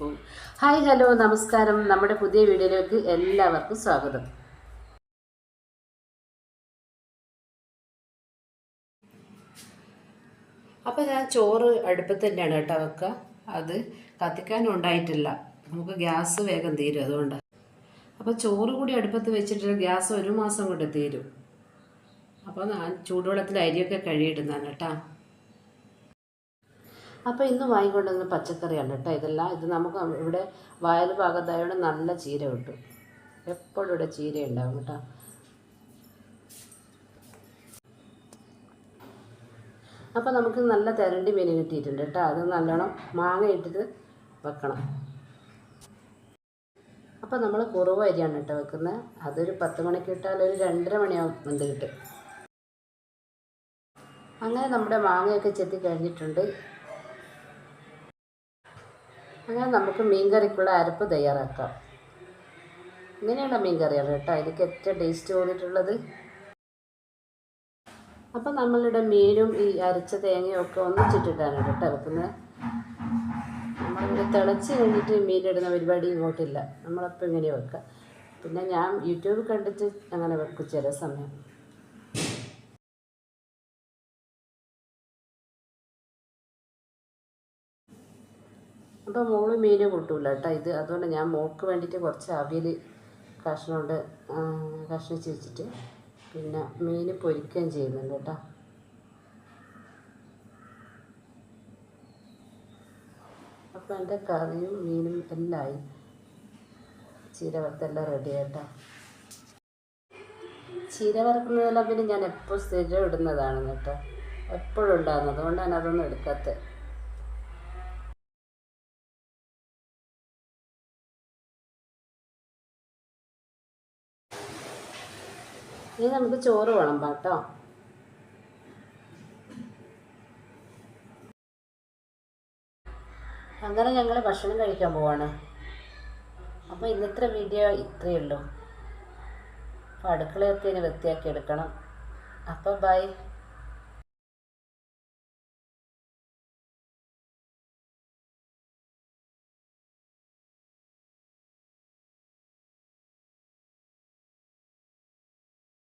പോകും hi hello നമസ്കാരം. നമ്മുടെ പുതിയ വീഡിയോയിലേക്ക് എല്ലാവർക്കും സ്വാഗതം. അപ്പോൾ ഞാൻ ചോറ് അടുപ്പത്ത് തന്നെയാണ് കേട്ടോ വെക്കുക അത് കത്തിക്കാനും ഉണ്ടായിട്ടില്ല. നമുക്ക് ഗ്യാസ് വേഗം തീരും അതുകൊണ്ട്. അപ്പോൾ ചോറ് കൂടി അടുപ്പത്ത് വെച്ചിട്ട് ഗ്യാസ് ഒരു മാസം കൊണ്ട് തീരും. അപ്പോൾ ഞാൻ ചൂടുവെള്ളത്തിൽ അരിയൊക്കെ കഴുകിയിടുന്നതാണ് കേട്ടോ. അപ്പോൾ ഇന്ന് വാങ്ങിക്കൊണ്ടുവന്ന പച്ചക്കറിയാണ് കേട്ടോ ഇതെല്ലാം. ഇത് നമുക്ക് ഇവിടെ വയൽ ഭാഗത്തായതുകൊണ്ട് നല്ല ചീര കിട്ടും. എപ്പോഴും ഇവിടെ ചീര ഉണ്ടാവും കേട്ടോ. അപ്പോൾ നമുക്ക് നല്ല തിരണ്ടി മീൻ കിട്ടിയിട്ടുണ്ട് കേട്ടോ. അത് നല്ലോണം മാങ്ങ ഇട്ടിട്ട് വെക്കണം. അപ്പോൾ നമ്മൾ കുറവ് അരിയാണ് കേട്ടോ വെക്കുന്നത് അതൊരു പത്ത് മണിക്ക് ഇട്ടാൽ ഒരു രണ്ടര മണിയാവും എന്ത് കിട്ടും അങ്ങനെ നമ്മുടെ മാങ്ങയൊക്കെ ചെത്തി കഴിഞ്ഞിട്ടുണ്ട്. അങ്ങനെ നമുക്ക് മീൻ കറിക്കുള്ള അരപ്പ് തയ്യാറാക്കാം. ഇങ്ങനെയുള്ള മീൻകറിയാണ് കേട്ടോ. അതിലേക്ക് ഏറ്റവും ടേസ്റ്റ് തോന്നിയിട്ടുള്ളത്. അപ്പം നമ്മളുടെ മീനും ഈ അരച്ച തേങ്ങയും ഒക്കെ ഒന്നിച്ചിട്ടിട്ടാണ് കേട്ടോ വെക്കുന്നത്. നമ്മളിവിടെ തിളച്ച് കഴിഞ്ഞിട്ട് മീനിടുന്ന പരിപാടി ഇങ്ങോട്ടില്ല. നമ്മളപ്പോൾ ഇങ്ങനെ വെക്കുക. പിന്നെ ഞാൻ യൂട്യൂബ് കണ്ടിട്ട് അങ്ങനെ വെക്കും ചില സമയം. അപ്പോൾ മോൾ മീൻ കൂട്ടൂല കേട്ടോ ഇത്. അതുകൊണ്ട് ഞാൻ മോൾക്ക് വേണ്ടിയിട്ട് കുറച്ച് അവിയൽ കഷ്ണം കൊണ്ട് കഷ്ണിച്ച് വെച്ചിട്ട് പിന്നെ മീൻ പൊരിക്കുകയും ചെയ്യുന്നുണ്ട് കേട്ടോ. അപ്പോൾ എന്റെ കറിയും മീനും എല്ലാം ആയി. ചീര വറുത്തെല്ലാം റെഡി കേട്ടോ ചീര പിന്നെ ഞാൻ എപ്പോഴും സ്ഥിരം ഇടുന്നതാണ് കേട്ടോ. എപ്പോഴും ഉണ്ടാകുന്നത് അതുകൊണ്ടാണ് അതൊന്നും എടുക്കാത്തത് ഇനി നമുക്ക് ചോറ് വിളമ്പാം കേട്ടോ. അങ്ങനെ ഞങ്ങൾ ഭക്ഷണം കഴിക്കാൻ പോവാണ്. അപ്പോൾ ഇന്നത്തെ വീഡിയോ ഇത്രയേ ഉള്ളൂ. അപ്പോൾ അടുക്കളയൊക്കെ ഇനി വൃത്തിയാക്കി എടുക്കണം. അപ്പോൾ ബൈ